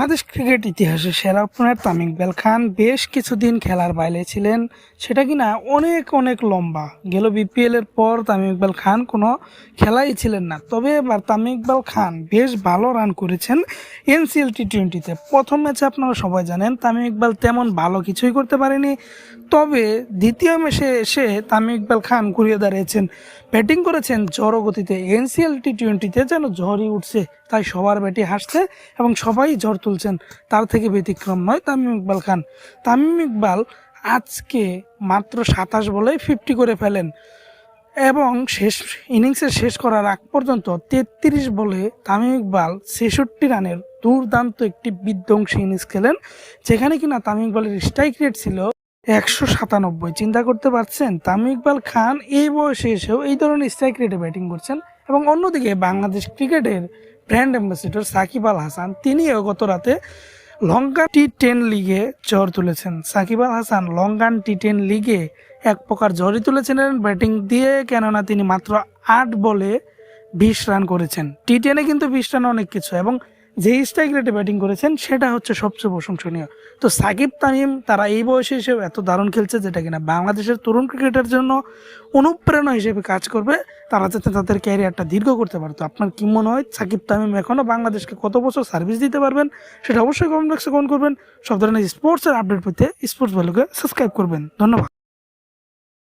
Bangladesh cricket ইতিহাসে সেরা opener Tamim Iqbal খান বেশ কিছুদিন খেলার বাইরে ছিলেন। সেটা কিনা অনেক অনেক লম্বা। গেল বিপিএল এর পর তামিম ইকবাল খান কোনো খেলাই ছিলেন না। তবে এবার তামিম ইকবাল খান বেশ ভালো রান করেছেন এনসিএল টি টোয়েন্টিতে প্রথম ম্যাচে আপনারা সবাই জানেন, তামিম ইকবাল তেমন ভালো কিছুই করতে পারেনি। তবে দ্বিতীয় ম্যাচে এসে তামিম ইকবাল খান ঘুরিয়ে দাঁড়িয়েছেন। ব্যাটিং করেছেন জড়ো গতিতে এনসিএল টি টোয়েন্টিতে যেন ঝড়ই উঠছে, তাই সবার ব্যাটে হাসছে এবং সবাই ঝড় তুলছেন, তার থেকে ব্যতিক্রম নয় তামিম ইকবাল খান। তামিম ইকবাল আজকে মাত্র সাতাশ বলে ফিফটি করে ফেলেন এবং শেষ ইনিংসে শেষ করার আগ পর্যন্ত তেত্রিশ বলে তামিম ইকবাল ছেষট্টি রানের দুর্দান্ত একটি বিধ্বংসী ইনিংস খেলেন, যেখানে কিনা তামিম ইকবালের স্ট্রাইক রেট ছিল একশো সাতানব্বই। চিন্তা করতে পারছেন, তামিম ইকবাল খান এই বয়সে এসেও এই ধরনের স্ট্রাইক রেটে ব্যাটিং করছেন এবং অন্যদিকে বাংলাদেশ ক্রিকেটের ব্র্যান্ড অ্যাম্বাসেডর সাকিব আল হাসান তিনিও গত রাতে লঙ্কা টি টেন লিগে জ্বর তুলেছেন। সাকিব আল হাসান লঙ্কান টি টেন লিগে এক প্রকার জ্বরই তুলেছিলেন ব্যাটিং দিয়ে কেননা তিনি মাত্র আট বলে বিশ রান করেছেন। টি টেনে কিন্তু বিশ রান অনেক কিছু এবং যে স্ট্রাইক রেটে ব্যাটিং করেছেন, সেটা হচ্ছে সবচেয়ে প্রশংসনীয়। তো সাকিব তামিম, তারা এই বয়সে এসে এত দারুণ খেলছে যেটা কিনা বাংলাদেশের তরুণ ক্রিকেটের জন্য অনুপ্রেরণা হিসেবে কাজ করবে। তারা যাতে তাদের ক্যারিয়ারটা দীর্ঘ করতে পারে। তো আপনার কি মনে হয়, সাকিব তামিম এখনও বাংলাদেশকে কত বছর সার্ভিস দিতে পারবেন? সেটা অবশ্যই কমেন্ট বক্সে কমেন্ট করবেন। সব ধরনের স্পোর্টসের আপডেট পেতে স্পোর্টস ভ্যালুকে সাবস্ক্রাইব করবেন। ধন্যবাদ।